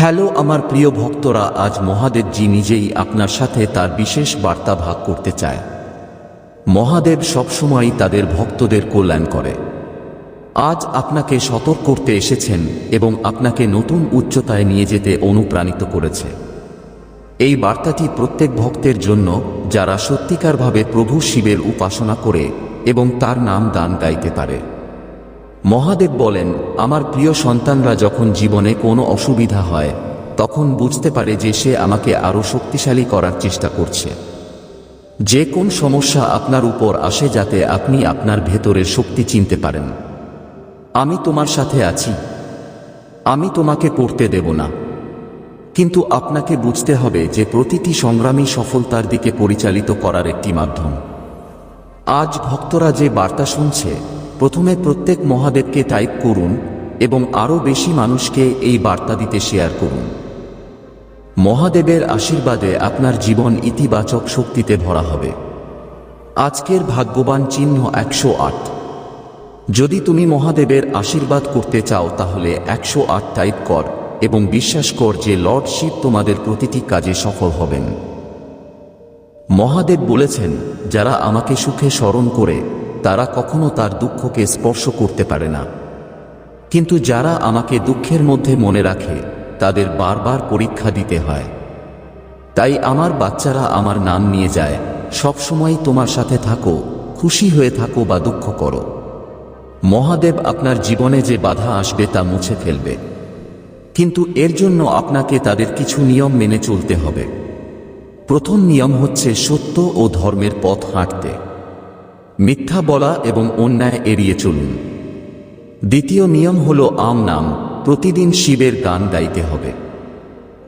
Hello, আমার প্রিয় ভক্তরা, আজ মহাদেবজি নিজেই আপনার সাথে তার বিশেষ বার্তা ভাগ করতে চায়। মহাদেব সবসময়ই তাদের ভক্তদের কল্যাণ করে। আজ আপনাকে সতর্ক করতে এসেছেন এবং আপনাকে নতুন উচ্চতায় নিয়ে যেতে অনুপ্রাণিত করেছে। এই বার্তাটি প্রত্যেক ভক্তের জন্য, যারা সত্যিকারভাবে প্রভু শিবের উপাসনা করে এবং তার নাম দান গাইতে পারে। মহাদেব বলেন, আমার প্রিয় সন্তানরা যখন জীবনে কোনো অসুবিধা হয়, তখন বুঝতে পারে যে সে আমাকে আরও শক্তিশালী করার চেষ্টা করছে। যে কোন সমস্যা আপনার উপর আসে যাতে আপনি আপনার ভেতরের শক্তি চিনতে পারেন। আমি তোমার সাথে আছি। আমি তোমাকে পড়তে দেব না। কিন্তু আপনাকে বুঝতে হবে যে প্রতিটি সংগ্রামী সফলতার দিকে পরিচালিত করার একটি মাধ্যম। আজ ভক্তরা যে বার্তা শুনছে প্রথমে প্রত্যেক মহাদেবকে টাইপ করুন এবং আরও বেশি মানুষকে এই বার্তা দিতে শেয়ার করুন। মহাদেবের আশীর্বাদে আপনার জীবন ইতিবাচক শক্তিতে ভরা হবে। আজকের ভাগ্যবান চিহ্ন একশো আট। যদি তুমি মহাদেবের আশীর্বাদ করতে চাও তাহলে একশো আট টাইপ কর এবং বিশ্বাস কর যে লর্ড শিব তোমাদের প্রতিটি কাজে সফল হবেন। মহাদেব বলেছেন, যারা আমাকে সুখে স্মরণ করে তারা কখনো তার দুঃখকে স্পর্শ করতে পারে না। কিন্তু যারা আমাকে দুঃখের মধ্যে মনে রাখে, তাদের বারবার পরীক্ষা দিতে হয়। তাই আমার বাচ্চারা আমার নাম নিয়ে যায় সবসময় তোমার সাথে থাকো, খুশি হয়ে থাকো বা দুঃখ করো। মহাদেব আপনার জীবনে যে বাধা আসবে তা মুছে ফেলবে। কিন্তু এর জন্য আপনাকে তাদের কিছু নিয়ম মেনে চলতে হবে। প্রথম নিয়ম হচ্ছে সত্য ও ধর্মের পথ হাঁটতে। মিথ্যা বলা এবং অন্যায় এড়িয়ে চলুন। দ্বিতীয় নিয়ম হল আম নাম, প্রতিদিন শিবের গান গাইতে হবে।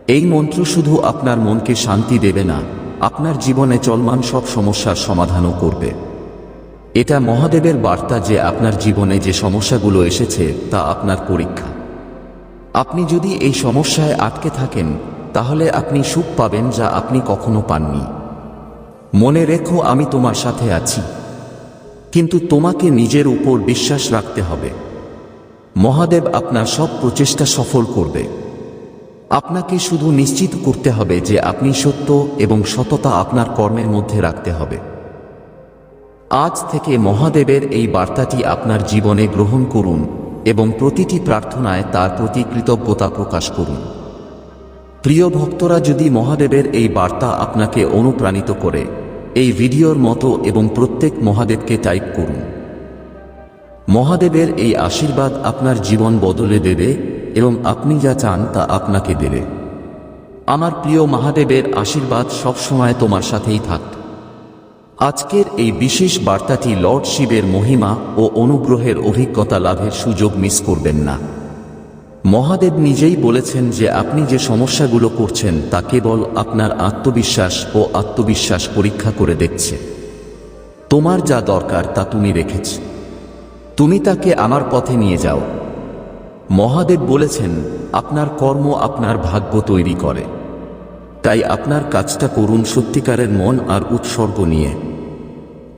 এই মন্ত্র শুধু আপনার মনকে শান্তি দেবে না, আপনার জীবনে চলমান সব সমস্যার সমাধানও করবে। এটা মহাদেবের বার্তা যে আপনার জীবনে যে সমস্যাগুলো এসেছে তা আপনার পরীক্ষা। আপনি যদি এই সমস্যায় আটকে থাকেন, তাহলে আপনি সুখ পাবেন যা আপনি কখনো পাননি। মনে রেখো আমি তোমার সাথে আছি। কিন্তু তোমাকে নিজের উপর বিশ্বাস রাখতে হবে। মহাদেব আপনার সব প্রচেষ্টা সফল করবে। আপনাকে শুধু নিশ্চিত করতে হবে যে আপনি সত্য এবং সততা আপনার কর্মের মধ্যে রাখতে হবে। আজ থেকে মহাদেবের এই বার্তাটি আপনার জীবনে গ্রহণ করুন এবং প্রতিটি প্রার্থনায় তার প্রতি কৃতজ্ঞতা প্রকাশ করুন। প্রিয় ভক্তরা, যদি মহাদেবের এই বার্তা আপনাকে অনুপ্রাণিত করে এই ভিডিওর মতো এবং প্রত্যেক মহাদেবকে টাইপ করুন। মহাদেবের এই আশীর্বাদ আপনার জীবন বদলে দেবে এবং আপনি যা চান তা আপনাকে দেবে। আমার প্রিয় মহাদেবের আশীর্বাদ সবসময় তোমার সাথেই থাক। আজকের এই বিশেষ বার্তাটি লর্ড শিবের মহিমা ও অনুগ্রহের অভিজ্ঞতা লাভের সুযোগ মিস করবেন না। মহাদেব নিজেই বলেছেন যে আপনি যে সমস্যাগুলো করছেন, তা কেবল আপনার আত্মবিশ্বাস ও আত্মবিশ্বাস পরীক্ষা করে দেখছে। তোমার যা দরকার, তা তুমি রেখেছ। তুমি তাকে আমার পথে নিয়ে যাও। মহাদেব বলেছেন, আপনার কর্ম আপনার ভাগ্য তৈরি করে। তাই আপনার কাজটা করুন সত্যিকারের মন আর উৎসর্গ নিয়ে।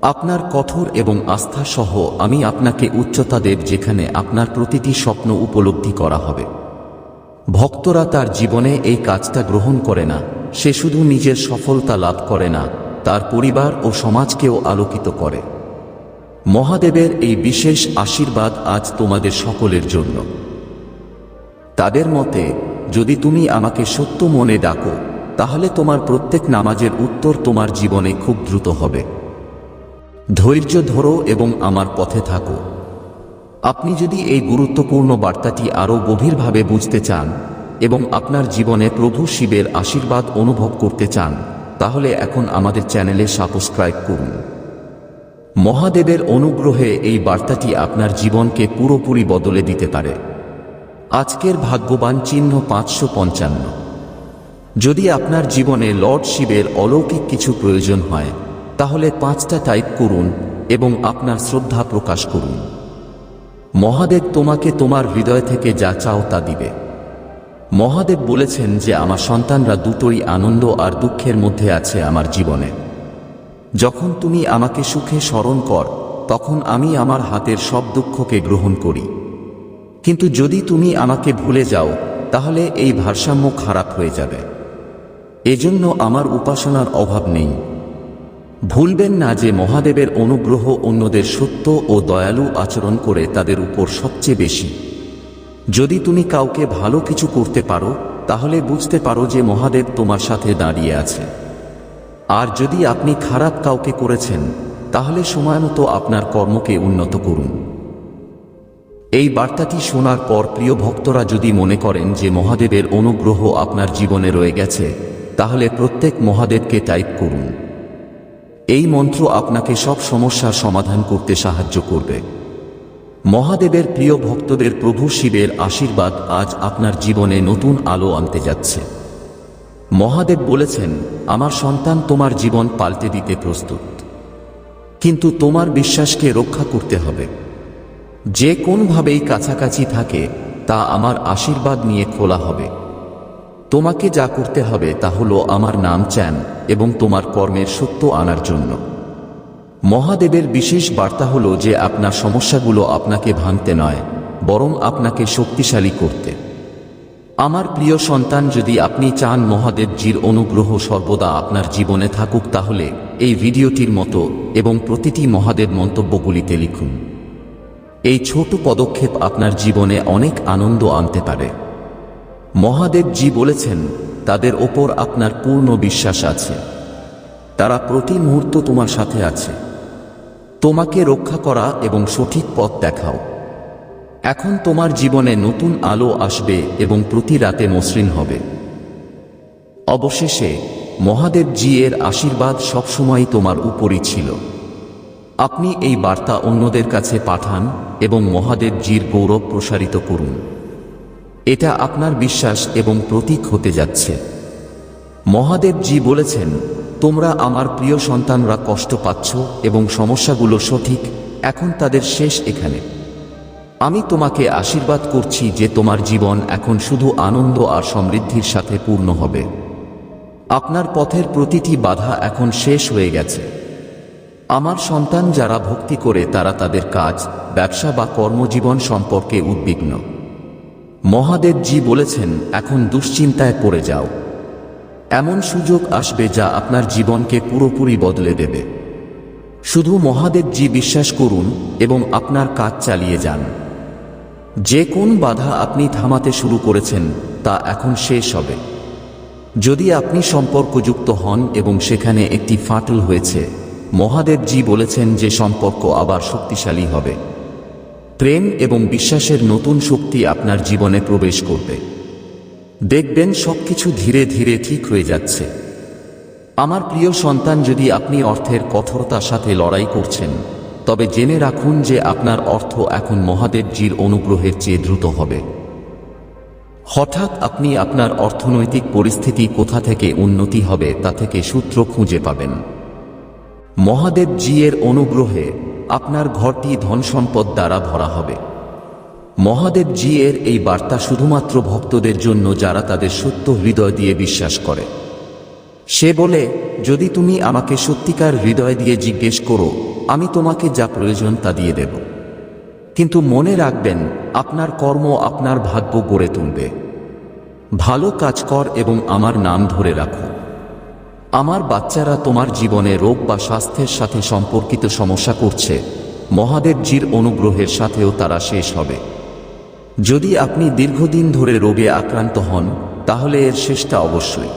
আপনার কঠোর এবং আস্থা সহ আমি আপনাকে উচ্চতা দেব যেখানে আপনার প্রতিটি স্বপ্ন উপলব্ধি করা হবে। ভক্তরা তার জীবনে এই কাজটা গ্রহণ করে না। সে শুধু নিজের সফলতা লাভ করে না, তার পরিবার ও সমাজকেও আলোকিত করে। মহাদেবের এই বিশেষ আশীর্বাদ আজ তোমাদের সকলের জন্য। তাদের মতে, যদি তুমি আমাকে সত্য মনে ডাকো, তাহলে তোমার প্রত্যেক নামাজের উত্তর তোমার জীবনে খুব দ্রুত হবে। ধৈর্য ধরো এবং আমার পথে থাকো। আপনি যদি এই গুরুত্বপূর্ণ বার্তাটি আরও গভীরভাবে বুঝতে চান এবং আপনার জীবনে প্রভু শিবের আশীর্বাদ অনুভব করতে চান, তাহলে এখন আমাদের চ্যানেলে সাবস্ক্রাইব করুন। মহাদেবের অনুগ্রহে এই বার্তাটি আপনার জীবনকে পুরোপুরি বদলে দিতে পারে। আজকের ভাগ্যবান চিহ্ন পাঁচশো পঞ্চান্ন। যদি আপনার জীবনে লর্ড শিবের অলৌকিক কিছু প্রয়োজন হয় তাহলে পাঁচটা টাইপ করুন এবং আপনার শ্রদ্ধা প্রকাশ করুন। মহাদেব তোমাকে তোমার হৃদয় থেকে যা চাও তা দিবে। মহাদেব বলেছেন যে আমার সন্তানরা দুটোই আনন্দ আর দুঃখের মধ্যে আছে আমার জীবনে। যখন তুমি আমাকে সুখে স্মরণ কর, তখন আমি আমার হাতের সব দুঃখকে গ্রহণ করি। কিন্তু যদি তুমি আমাকে ভুলে যাও, তাহলে এই ভারসাম্য খারাপ হয়ে যাবে। এজন্য আমার উপাসনার অভাব নেই। ভুলবেন না যে মহাদেবের অনুগ্রহ অন্যদের সত্য ও দয়ালু আচরণ করে তাদের উপর সবচেয়ে বেশি। যদি তুমি কাউকে ভালো কিছু করতে পারো, তাহলে বুঝতে পারো যে মহাদেব তোমার সাথে দাঁড়িয়ে আছে। আর যদি আপনি খারাপ কাউকে করেছেন, তাহলে সময়মতো আপনার কর্মকে উন্নত করুন। এই বার্তাটি শোনার পর প্রিয় ভক্তরা যদি মনে করেন যে মহাদেবের অনুগ্রহ আপনার জীবনে রয়ে গেছে, তাহলে প্রত্যেক মহাদেবকে টাইপ করুন। এই মন্ত্র আপনাকে সব সমস্যার সমাধান করতে সাহায্য করবে। মহাদেবের প্রিয় ভক্তদের প্রভু শিবের আশীর্বাদ আজ আপনার জীবনে নতুন আলো আনতে যাচ্ছে। মহাদেব বলেছেন, আমার সন্তান তোমার জীবন পাল্টে দিতে প্রস্তুত। কিন্তু তোমার বিশ্বাসকে রক্ষা করতে হবে। যে কোনভাবেই কাছাকাছি থাকে, তা আমার আশীর্বাদ নিয়ে খোলা হবে। তোমাকে যা করতে হবে তা হলো আমার নাম চ্যান এবং তোমার কর্মের সত্য আনার জন্য। মহাদেবের বিশেষ বার্তা হলো যে আপনার সমস্যাগুলো আপনাকে ভাঙতে নয়, বরং আপনাকে শক্তিশালী করতে। আমার প্রিয় সন্তান, যদি আপনি চান মহাদেবজির অনুগ্রহ সর্বদা আপনার জীবনে থাকুক, তাহলে এই ভিডিওটির মতো এবং প্রতিটি মহাদেব মন্তব্যগুলিতে লিখুন। এই ছোট পদক্ষেপ আপনার জীবনে অনেক আনন্দ আনতে পারে। মহাদেবজি বলেছেন, তাদের ওপর আপনার পূর্ণ বিশ্বাস আছে। তারা প্রতি মুহূর্ত তোমার সাথে আছে। তোমাকে রক্ষা করা এবং সঠিক পথ দেখাও। এখন তোমার জীবনে নতুন আলো আসবে এবং প্রতি রাতে মসৃণ হবে। অবশেষে মহাদেবজি এর আশীর্বাদ সবসময় তোমার উপরই ছিল। আপনি এই বার্তা অন্যদের কাছে পাঠান এবং মহাদেবজির গৌরব প্রসারিত করুন। এটা আপনার বিশ্বাস এবং প্রতীক হতে যাচ্ছে। মহাদেবজি বলেছেন, তোমরা আমার প্রিয় সন্তানরা কষ্ট পাচ্ছ এবং সমস্যাগুলো সঠিক, এখন তাদের শেষ এখানে। আমি তোমাকে আশীর্বাদ করছি যে তোমার জীবন এখন শুধু আনন্দ আর সমৃদ্ধির সাথে পূর্ণ হবে। আপনার পথের প্রতিটি বাধা এখন শেষ হয়ে গেছে। আমার সন্তান যারা ভক্তি করে তারা তাদের কাজ, ব্যবসা বা কর্মজীবন সম্পর্কে উদ্বিগ্ন। মহাদেবজি বলেছেন, এখন দুশ্চিন্তায় পড়ে যাও। এমন সুযোগ আসবে যা আপনার জীবনকে পুরোপুরি বদলে দেবে। শুধু মহাদেবজি বিশ্বাস করুন এবং আপনার কাজ চালিয়ে যান। যে কোন বাধা আপনি থামাতে শুরু করেছেন, তা এখন শেষ হবে। যদি আপনি সম্পর্কযুক্ত হন এবং সেখানে একটি ফাটল হয়েছে, মহাদেবজি বলেছেন যে সম্পর্ক আবার শক্তিশালী হবে। প্রেম এবং বিশ্বাসের নতুন শক্তি আপনার জীবনে প্রবেশ করবে। দেখবেন সবকিছু ধীরে ধীরে ঠিক হয়ে যাচ্ছে। আমার প্রিয় সন্তান, যদি আপনি অর্থের কঠোরতার সাথে লড়াই করছেন, তবে জেনে রাখুন যে আপনার অর্থ এখন মহাদেবজির অনুগ্রহের চেয়ে দ্রুত হবে। হঠাৎ আপনি আপনার অর্থনৈতিক পরিস্থিতি কোথা থেকে উন্নতি হবে তা থেকে সূত্র খুঁজে পাবেন। মহাদেবজি এর অনুগ্রহে আপনার ঘরটি ধনসম্পদ দ্বারা ভরা হবে। মহাদেবজি এর এই বার্তা শুধুমাত্র ভক্তদের জন্য যারা তাদের সত্য হৃদয় দিয়ে বিশ্বাস করে। সে বলে, যদি তুমি আমাকে সত্যিকার হৃদয় দিয়ে জিজ্ঞেস করো, আমি তোমাকে যা প্রয়োজন তা দিয়ে দেব। কিন্তু মনে রাখবেন, আপনার কর্ম আপনার ভাগ্য গড়ে তুলবে। ভালো কাজ কর এবং আমার নাম ধরে রাখো। আমার বাচ্চারা তোমার জীবনে রোগ বা স্বাস্থ্যের সাথে সম্পর্কিত সমস্যা করছে। মহাদেবজির অনুগ্রহের সাথেও তারা শেষ হবে। যদি আপনি দীর্ঘদিন ধরে রোগে আক্রান্ত হন, তাহলে এর শেষটা অবশ্যই।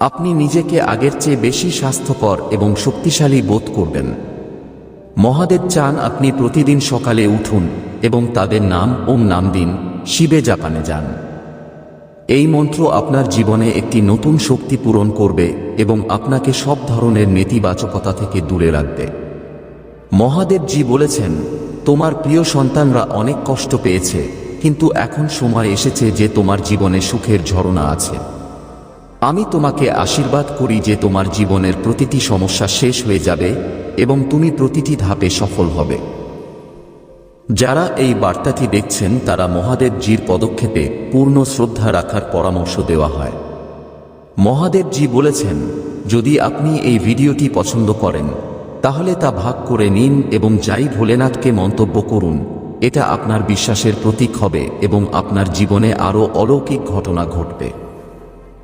আপনি নিজেকে আগের চেয়ে বেশি স্বাস্থ্যকর এবং শক্তিশালী বোধ করবেন। মহাদেব চান আপনি প্রতিদিন সকালে উঠুন এবং তাদের নাম ওম নাম দিন, শিবে জাপানে যান। এই মন্ত্র আপনার জীবনে একটি নতুন শক্তি পূরণ করবে এবং আপনাকে সব ধরনের নেতিবাচকতা থেকে দূরে রাখবে। মহাদেবজি বলেছেন, তোমার প্রিয় সন্তানরা অনেক কষ্ট পেয়েছে, কিন্তু এখন সময় এসেছে যে তোমার জীবনে সুখের ঝরনা আছে। আমি তোমাকে আশীর্বাদ করি যে তোমার জীবনের প্রতিটি সমস্যা শেষ হয়ে যাবে এবং তুমি প্রতিটি ধাপে সফল হবে। যারা এই বার্তাটি দেখছেন, তারা মহাদেবজির পদক্ষেপে পূর্ণ শ্রদ্ধা রাখার পরামর্শ দেওয়া হয়। মহাদেবজি বলেছেন, যদি আপনি এই ভিডিওটি পছন্দ করেন, তাহলে তা ভাগ করে নিন এবং যাই ভোলেনাথকে মন্তব্য করুন, এটা আপনার বিশ্বাসের প্রতীক হবে এবং আপনার জীবনে আরও অলৌকিক ঘটনা ঘটবে।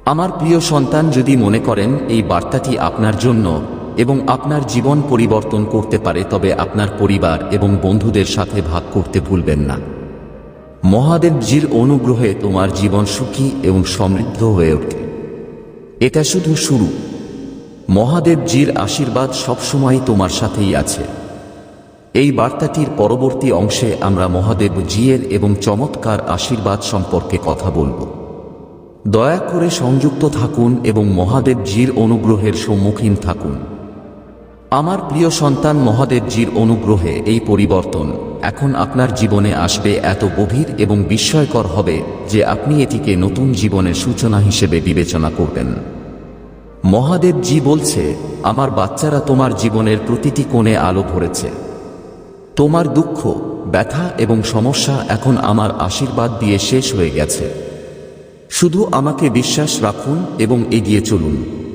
আমার প্রিয় সন্তান, যদি মনে করেন, এই বার্তাটি আপনার জন্য এবং আপনার জীবন পরিবর্তন করতে পারে, তবে আপনার পরিবার এবং বন্ধুদের সাথে ভাগ করতে ভুলবেন না। মহাদেবজির অনুগ্রহে তোমার জীবন সুখী এবং সমৃদ্ধ হয়ে ওঠে। এটা শুধু শুরু। মহাদেবজির আশীর্বাদ সবসময় তোমার সাথেই আছে। এই বার্তাটির পরবর্তী অংশে আমরা মহাদেব জিয়ের এবং চমৎকার আশীর্বাদ সম্পর্কে কথা বলব। দয়া করে সংযুক্ত থাকুন এবং মহাদেবজির অনুগ্রহের সম্মুখীন থাকুন। আমার প্রিয় সন্তান মহাদেবজির অনুগ্রহে এই পরিবর্তন। এখন আপনার জীবনে আসবে এত গভীর এবং বিস্ময়কর হবে যে আপনি এটিকে নতুন জীবনের সূচনা হিসেবে বিবেচনা করবেন। মহাদেবজি বলছে, আমার বাচ্চারা তোমার জীবনের প্রতিটি কোণে আলো ভরেছে। তোমার দুঃখ, ব্যথা এবং সমস্যা এখন আমার আশীর্বাদ দিয়ে শেষ হয়ে গেছে। শুধু আমাকে বিশ্বাস রাখুন এবং এগিয়ে চলুন।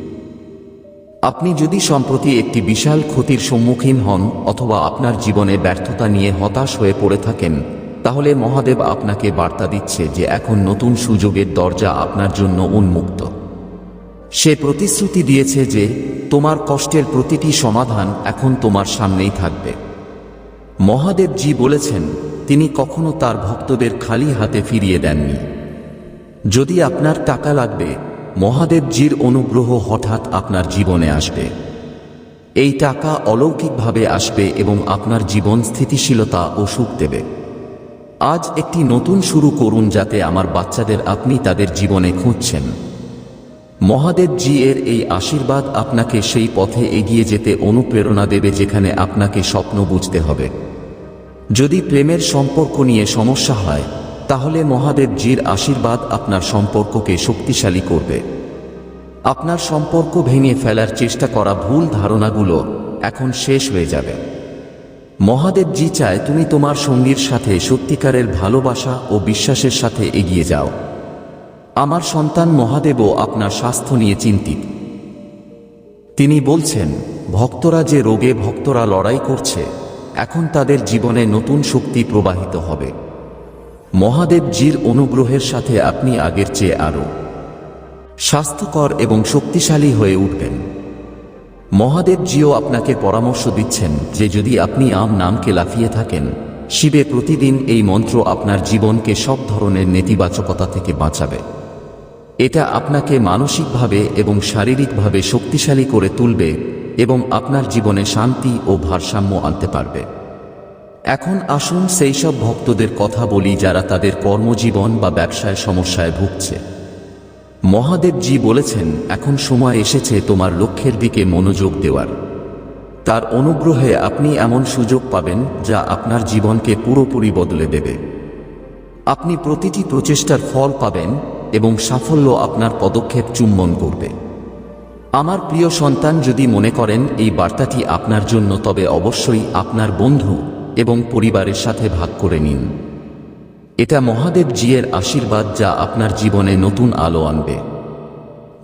আপনি যদি সম্প্রতি একটি বিশাল ক্ষতির সম্মুখীন হন অথবা আপনার জীবনে ব্যর্থতা নিয়ে হতাশ হয়ে পড়ে থাকেন, তাহলে মহাদেব আপনাকে বার্তা দিচ্ছে যে এখন নতুন সুযোগের দরজা আপনার জন্য উন্মুক্ত। সে প্রতিশ্রুতি দিয়েছে যে তোমার কষ্টের প্রতিটি সমাধান এখন তোমার সামনেই থাকবে। মহাদেবজি বলেছেন, তিনি কখনো তার ভক্তদের খালি হাতে ফিরিয়ে দেননি। যদি আপনার টাকা লাগবে মহাদেবজির অনুগ্রহ হঠাৎ আপনার জীবনে আসবে। এই টাকা অলৌকিকভাবে আসবে এবং আপনার জীবন স্থিতিশীলতা ও সুখ দেবে। আজ একটি নতুন শুরু করুন যাতে আমার বাচ্চাদের আপনি তাদের জীবনে খুঁজছেন। মহাদেবজি এর এই আশীর্বাদ আপনাকে সেই পথে এগিয়ে যেতে অনুপ্রেরণা দেবে যেখানে আপনাকে স্বপ্ন বুঝতে হবে। যদি প্রেমের সম্পর্ক নিয়ে সমস্যা হয় তাহলে মহাদেবজির আশীর্বাদ আপনার সম্পর্ককে শক্তিশালী করবে। আপনার সম্পর্ক ভেঙে ফেলার চেষ্টা করা ভুল ধারণাগুলো এখন শেষ হয়ে যাবে। মহাদেবজি চায় তুমি তোমার সঙ্গীর সাথে সত্যিকারের ভালোবাসা ও বিশ্বাসের সাথে এগিয়ে যাও। আমার সন্তান মহাদেবও আপনার স্বাস্থ্য নিয়ে চিন্তিত। তিনি বলছেন, ভক্তরা যে রোগে ভক্তরা লড়াই করছে, এখন তাদের জীবনে নতুন শক্তি প্রবাহিত হবে। মহাদেবজির অনুগ্রহের সাথে আপনি আগের চেয়ে আরও স্বাস্থ্যকর এবং শক্তিশালী হয়ে উঠবেন। মহাদেবজিও আপনাকে পরামর্শ দিচ্ছেন যে যদি আপনি আম নামকে লাফিয়ে থাকেন, শিবে প্রতিদিন এই মন্ত্র আপনার জীবনকে সব ধরনের নেতিবাচকতা থেকে বাঁচাবে। এটা আপনাকে মানসিকভাবে এবং শারীরিকভাবে শক্তিশালী করে তুলবে এবং আপনার জীবনে শান্তি ও ভারসাম্য আনতে পারবে। এখন আসুন সেই সব ভক্তদের কথা বলি যারা তাদের কর্মজীবন বা ব্যবসায় সমস্যায় ভুগছে। মহাদেবজি বলেছেন, এখন সময় এসেছে তোমার লক্ষ্যের দিকে মনোযোগ দেওয়ার। তার অনুগ্রহে আপনি এমন সুযোগ পাবেন যা আপনার জীবনকে পুরোপুরি বদলে দেবে। আপনি প্রতিটি প্রচেষ্টার ফল পাবেন এবং সাফল্য আপনার পদক্ষেপ চুম্বন করবে। আমার প্রিয় সন্তান, যদি মনে করেন এই বার্তাটি আপনার জন্য, তবে অবশ্যই আপনার বন্ধু এবং পরিবারের সাথে ভাগ করে নিন। এটা মহাদেব জিয়ের আশীর্বাদ যা আপনার জীবনে নতুন আলো আনবে।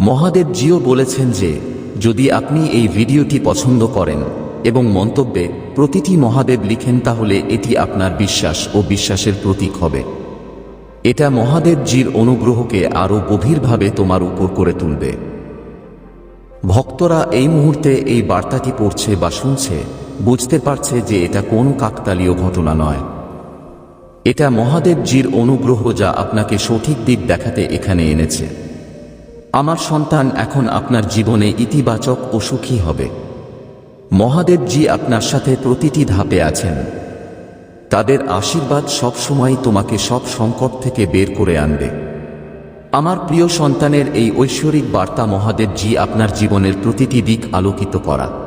মহাদেব জিও বলেছেন যে, যদি আপনি এই ভিডিওটি পছন্দ করেন এবং মন্তব্যে প্রতিটি মহাদেব লিখেন, তাহলে এটি আপনার বিশ্বাস ও বিশ্বাসের প্রতীক হবে। এটা মহাদেবজির অনুগ্রহকে আরও গভীরভাবে তোমার উপর করে তুলবে। ভক্তরা এই মুহূর্তে এই বার্তাটি পড়ছে বা শুনছে। বুঝতে পারছে যে এটা কোন কাকতালীয় ঘটনা নয়। এটা মহাদেবজির অনুগ্রহ যা আপনাকে সঠিক দিক দেখাতে এখানে এনেছে। আমার সন্তান এখন আপনার জীবনে ইতিবাচক ও সুখী হবে। মহাদেবজি আপনার সাথে প্রতিটি ধাপে আছেন। তাদের আশীর্বাদ সবসময় তোমাকে সব সংকট থেকে বের করে আনবে। আমার প্রিয় সন্তানের এই ঐশ্বরিক বার্তা মহাদেবজি আপনার জীবনের প্রতিটি দিক আলোকিত করা।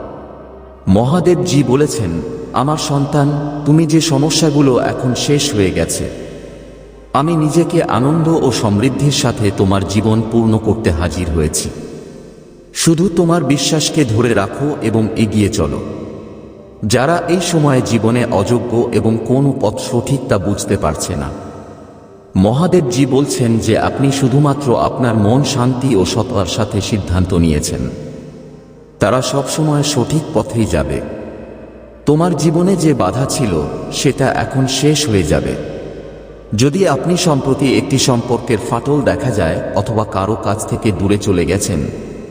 মহাদেবজি বলেছেন, আমার সন্তান, তুমি যে সমস্যাগুলো এখন শেষ হয়ে গেছে, আমি নিজেকে আনন্দ ও সমৃদ্ধির সাথে তোমার জীবন পূর্ণ করতে হাজির হয়েছি। শুধু তোমার বিশ্বাসকে ধরে রাখো এবং এগিয়ে চলো। যারা এই সময়ে জীবনে অযোগ্য এবং কোন পথ সঠিক তা বুঝতে পারছে না। মহাদেবজি বলছেন যে, আপনি শুধুমাত্র আপনার মন শান্তি ও সততার সাথে সিদ্ধান্ত নিয়েছেন। তারা সবসময় সঠিক পথেই যাবে। তোমার জীবনে যে বাধা ছিল, সেটা এখন শেষ হয়ে যাবে। যদি আপনি সম্প্রতি একটি সম্পর্কের ফাটল দেখা যায় অথবা কারও কাছ থেকে দূরে চলে গেছেন,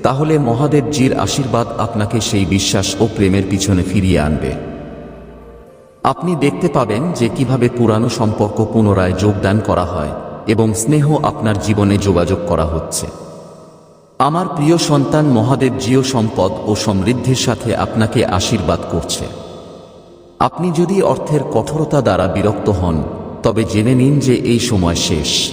তাহলে মহাদেবজির আশীর্বাদ আপনাকে সেই বিশ্বাস ও প্রেমের পিছনে ফিরিয়ে আনবে। আপনি দেখতে পাবেন যে কীভাবে পুরানো সম্পর্ক পুনরায় যোগদান করা হয় এবং স্নেহ আপনার জীবনে যোগাযোগ করা হচ্ছে। আমার প্রিয় সন্তান মহাদেব জিও সম্পদ ও সমৃদ্ধির সাথে আপনাকে আশীর্বাদ করছে। আপনি যদি অর্থের কঠোরতা দ্বারা বিরক্ত হন, তবে জেনে নিন যে এই সময় শেষ।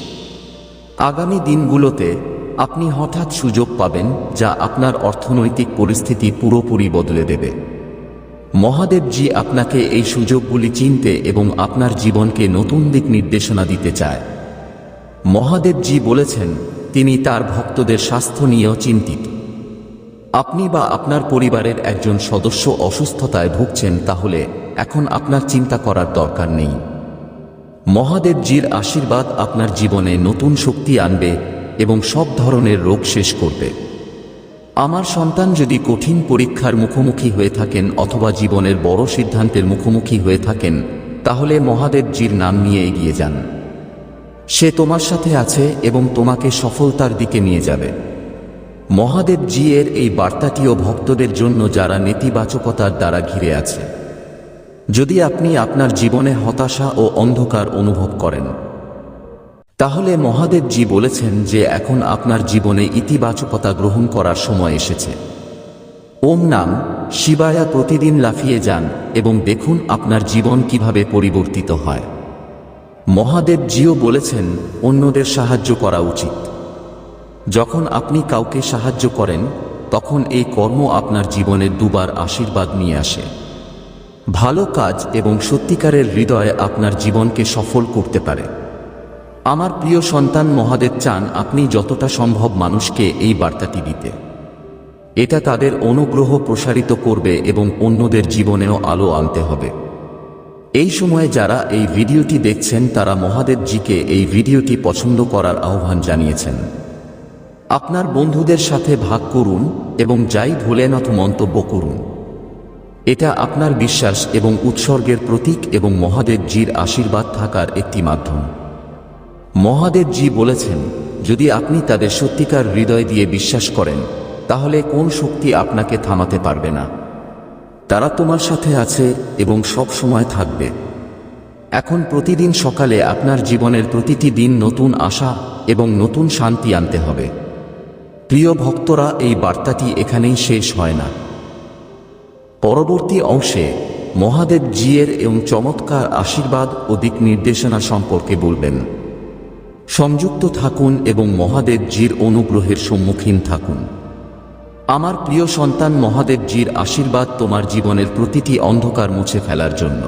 আগামী দিনগুলোতে আপনি হঠাৎ সুযোগ পাবেন যা আপনার অর্থনৈতিক পরিস্থিতি পুরোপুরি বদলে দেবে। মহাদেবজি আপনাকে এই সুযোগগুলি চিনতে এবং আপনার জীবনকে নতুন দিক নির্দেশনা দিতে চায়। মহাদেবজি বলেছেন তিনি তার ভক্তদের স্বাস্থ্য নিয়েও চিন্তিত। আপনি বা আপনার পরিবারের একজন সদস্য অসুস্থতায় ভুগছেন তাহলে এখন আপনার চিন্তা করার দরকার নেই। মহাদেবজির আশীর্বাদ আপনার জীবনে নতুন শক্তি আনবে এবং সব ধরনের রোগ শেষ করবে। আমার সন্তান যদি কঠিন পরীক্ষার মুখোমুখি হয়ে থাকেন অথবা জীবনের বড় সিদ্ধান্তের মুখোমুখি হয়ে থাকেন, তাহলে মহাদেবজির নাম নিয়ে এগিয়ে যান। সে তোমার সাথে আছে এবং তোমাকে সফলতার দিকে নিয়ে যাবে। মহাদেবজি এর এই বার্তাটিও ভক্তদের জন্য যারা নেতিবাচকতার দ্বারা ঘিরে আছে। যদি আপনি আপনার জীবনে হতাশা ও অন্ধকার অনুভব করেন, তাহলে মহাদেবজি বলেছেন যে এখন আপনার জীবনে ইতিবাচকতা গ্রহণ করার সময় এসেছে। ওম নাম শিবায়া প্রতিদিন লাফিয়ে যান এবং দেখুন আপনার জীবন কীভাবে পরিবর্তিত হয়। মহাদেবজিও বলেছেন, অন্যদের সাহায্য করা উচিত। যখন আপনি কাউকে সাহায্য করেন, তখন এই কর্ম আপনার জীবনে দুবার আশীর্বাদ নিয়ে আসে। ভালো কাজ এবং সত্যিকারের হৃদয় আপনার জীবনকে সফল করতে পারে। আমার প্রিয় সন্তান মহাদেব চান আপনি যতটা সম্ভব মানুষকে এই বার্তাটি দিতে। এটা তাদের অনুগ্রহ প্রসারিত করবে এবং অন্যদের জীবনেও আলো আনতে হবে। এই সময়ে যারা এই ভিডিওটি দেখছেন, তারা মহাদেবজিকে এই ভিডিওটি পছন্দ করার আহ্বান জানিয়েছেন। আপনার বন্ধুদের সাথে ভাগ করুন এবং যাই ভুলেন অথ মন্তব্য করুন। এটা আপনার বিশ্বাস এবং উৎসর্গের প্রতীক এবং মহাদেবজির আশীর্বাদ থাকার একটি মাধ্যম। মহাদেবজি বলেছেন, যদি আপনি তাদের সত্যিকার হৃদয় দিয়ে বিশ্বাস করেন, তাহলে কোন শক্তি আপনাকে থামাতে পারবে না? তারা তোমার সাথে আছে এবং সব সময় থাকবে। এখন প্রতিদিন সকালে আপনার জীবনের প্রতিটি দিন নতুন আশা এবং নতুন শান্তি আনতে হবে। প্রিয় ভক্তরা, এই বার্তাটি এখানেই শেষ হয় না। পরবর্তী অংশে মহাদেব জিয়ের এবং চমৎকার আশীর্বাদ ও দিক নির্দেশনা সম্পর্কে বলবেন। সংযুক্ত থাকুন এবং মহাদেব জির অনুগ্রহের সম্মুখীন থাকুন। আমার প্রিয় সন্তান মহাদেব জির আশীর্বাদ তোমার জীবনের প্রতিটি অন্ধকার মুছে ফেলার জন্য।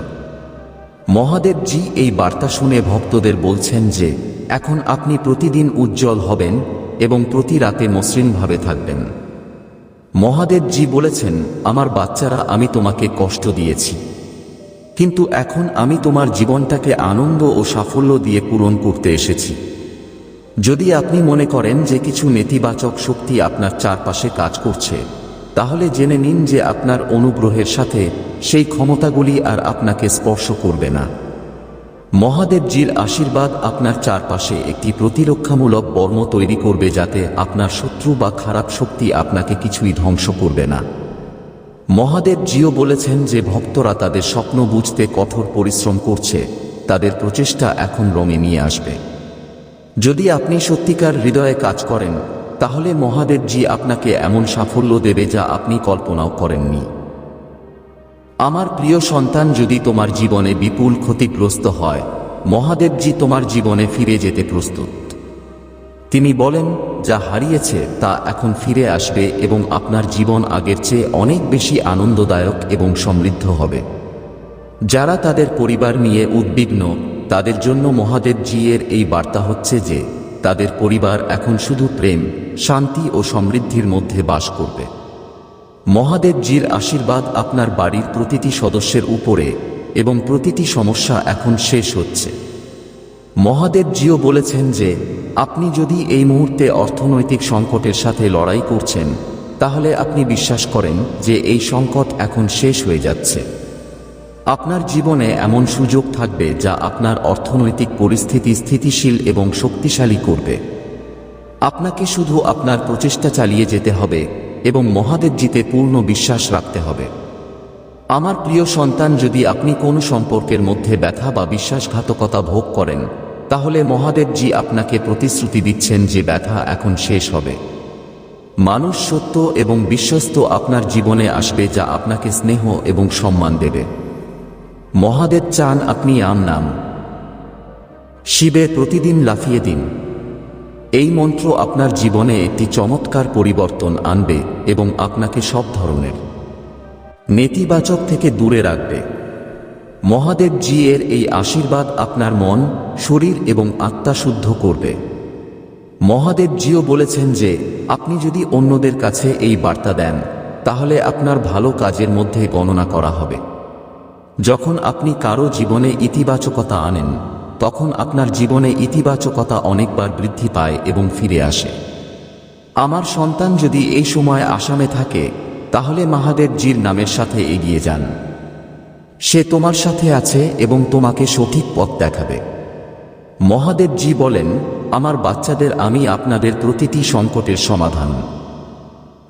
মহাদেবজি এই বার্তা শুনে ভক্তদের বলছেন যে, এখন আপনি প্রতিদিন উজ্জ্বল হবেন এবং প্রতি রাতে মসৃণভাবে থাকবেন। মহাদেবজি বলেছেন, আমার বাচ্চারা, আমি তোমাকে কষ্ট দিয়েছি। কিন্তু এখন আমি তোমার জীবনটাকে আনন্দ ও সাফল্য দিয়ে পূরণ করতে এসেছি। যদি আপনি মনে করেন যে কিছু নেতিবাচক শক্তি আপনার চারপাশে কাজ করছে, তাহলে জেনে নিন যে আপনার অনুগ্রহের সাথে সেই ক্ষমতাগুলি আর আপনাকে স্পর্শ করবে না। মহাদেবজির আশীর্বাদ আপনার চারপাশে একটি প্রতিরক্ষামূলক বর্ম তৈরি করবে যাতে আপনার শত্রু বা খারাপ শক্তি আপনাকে কিছুই ধ্বংস করবে না। মহাদেব জিও বলেছেন যে ভক্তরা তাদের স্বপ্ন বুঝতে কঠোর পরিশ্রম করছে, তাদের প্রচেষ্টা এখন রঙে নিয়ে আসবে। যদি আপনি সত্যিকার হৃদয়ে কাজ করেন, তাহলে মহাদেবজি আপনাকে এমন সাফল্য দেবে যা আপনি কল্পনাও করেননি। আমার প্রিয় সন্তান, যদি তোমার জীবনে বিপুল ক্ষতিগ্রস্ত হয়, মহাদেবজি তোমার জীবনে ফিরে যেতে প্রস্তুত। তিনি বলেন, যা হারিয়েছে, তা এখন ফিরে আসবে এবং আপনার জীবন আগের চেয়ে অনেক বেশি আনন্দদায়ক এবং সমৃদ্ধ হবে। যারা তাদের পরিবার নিয়ে উদ্বিগ্ন তাদের জন্য মহাদেব জিয়ের এই বার্তা হচ্ছে যে, তাদের পরিবার এখন শুধু প্রেম, শান্তি ও সমৃদ্ধির মধ্যে বাস করবে। মহাদেবজির আশীর্বাদ আপনার বাড়ির প্রতিটি সদস্যের উপরে এবং প্রতিটি সমস্যা এখন শেষ হচ্ছে। মহাদেবজিও বলেছেন যে, আপনি যদি এই মুহূর্তে অর্থনৈতিক সংকটের সাথে লড়াই করছেন, তাহলে আপনি বিশ্বাস করেন যে এই সংকট এখন শেষ হয়ে যাচ্ছে। আপনার জীবনে এমন সুযোগ থাকবে যা আপনার অর্থনৈতিক পরিস্থিতি স্থিতিশীল এবং শক্তিশালী করবে। আপনাকে শুধু আপনার প্রচেষ্টা চালিয়ে যেতে হবে এবং মহাদেবজিতে পূর্ণ বিশ্বাস রাখতে হবে। আমার প্রিয় সন্তান, যদি আপনি কোনো সম্পর্কের মধ্যে ব্যথা বা বিশ্বাসঘাতকতা ভোগ করেন, তাহলে মহাদেবজি আপনাকে প্রতিশ্রুতি দিচ্ছেন যে ব্যথা এখন শেষ হবে। মানুষ সত্য এবং বিশ্বস্ত আপনার জীবনে আসবে যা আপনাকে স্নেহ এবং সম্মান দেবে। মহাদেব চান আপনি আম নাম। শিবে প্রতিদিন লাফিয়ে দিন। এই মন্ত্র আপনার জীবনে একটি চমৎকার পরিবর্তন আনবে এবং আপনাকে সব ধরনের নেতিবাচক থেকে দূরে রাখবে। মহাদেব এর এই আশীর্বাদ আপনার মন, শরীর এবং আত্মা শুদ্ধ করবে। মহাদেব জিও বলেছেন যে, আপনি যদি অন্যদের কাছে এই বার্তা দেন, তাহলে আপনার ভালো কাজের মধ্যে গণনা করা হবে। যখন আপনি কারও জীবনে ইতিবাচকতা আনেন, তখন আপনার জীবনে ইতিবাচকতা অনেকবার বৃদ্ধি পায় এবং ফিরে আসে। আমার সন্তান যদি এই সময় আসামে থাকে, তাহলে মহাদেবজির নামের সাথে এগিয়ে যান। সে তোমার সাথে আছে এবং তোমাকে সঠিক পথ দেখাবে। মহাদেবজি বলেন, আমার বাচ্চাদের আমি আপনাদের প্রতিটি সংকটের সমাধান।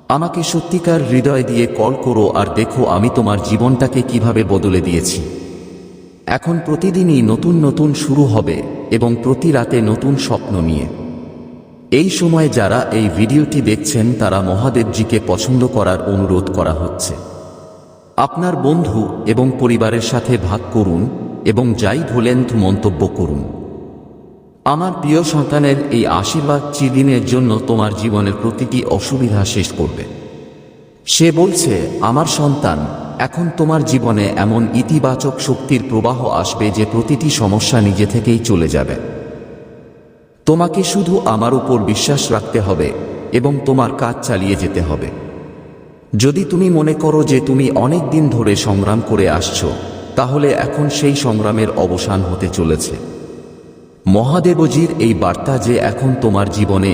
আমাকে সত্যিকার হৃদয় দিয়ে কল করো আর দেখো আমি তোমার জীবনটাকে কীভাবে বদলে দিয়েছি। এখন প্রতিদিনই নতুন নতুন শুরু হবে এবং প্রতি রাতে নতুন স্বপ্ন নিয়ে। এই সময় যারা এই ভিডিওটি দেখছেন, তারা মহাদেবজিকে পছন্দ করার অনুরোধ করা হচ্ছে। আপনার বন্ধু এবং পরিবারের সাথে ভাগ করুন এবং যাই ভুলেন মন্তব্য করুন। আমার প্রিয় সন্তানের এই আশীর্বাদ চিরদিনের জন্য তোমার জীবনের প্রতিটি অসুবিধা শেষ করবে। সে বলছে, আমার সন্তান, এখন তোমার জীবনে এমন ইতিবাচক শক্তির প্রবাহ আসবে যে প্রতিটি সমস্যা নিজে থেকেই চলে যাবে। তোমাকে শুধু আমার উপর বিশ্বাস রাখতে হবে এবং তোমার কাজ চালিয়ে যেতে হবে। যদি তুমি মনে করো যে তুমি অনেক দিন ধরে সংগ্রাম করে আসছো, তাহলে এখন সেই সংগ্রামের অবসান হতে চলেছে। মহাদেবজির এই বার্তা যে এখন তোমার জীবনে